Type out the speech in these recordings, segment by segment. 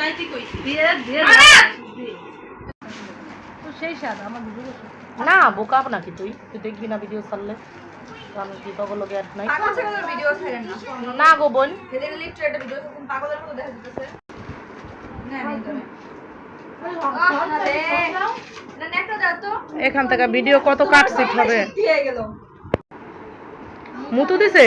তাইতে কইছি দিয়ে দিয়ে তো সেই স্বাদ আমার ভিডিও না বোকা নাকি তুই তুই দেখবি না ভিডিও ছাড়লে আমি কি তখন আর নাই পাগল ছাগলের ভিডিও ছাড়েন না না গো বোন সেদিন লিফটে একটা ভিডিও তখন পাগলের মতো দেখা যেতেছে না নেই তবে না নেকটা দাও তো এখান থেকে ভিডিও কত কাটছিট হবে মুতু দিছে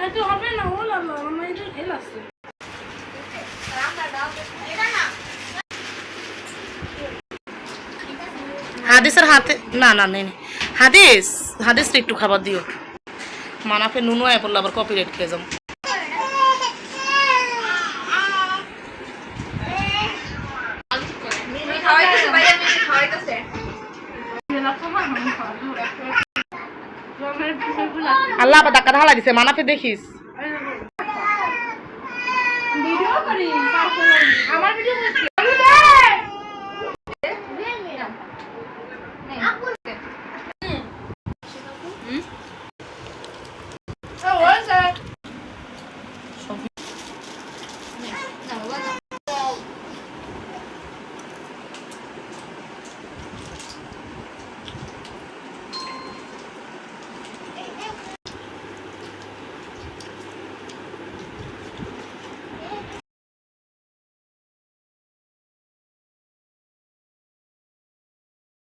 খাইতে হবে না ও লাগল আমার এটা খেল আসছে হাদিসের হাতে না না নেই নেই। হাদিস হাদিসটা একটু খাবার দিও। মানাফে নুনু আয় পড়ল আবার কপি রেট খেয়ে যাব। আল্লাহ আবার ধাক্কা ঢালা দিছে মানাতে দেখিস। ভিডিও করি আমার ভিডিও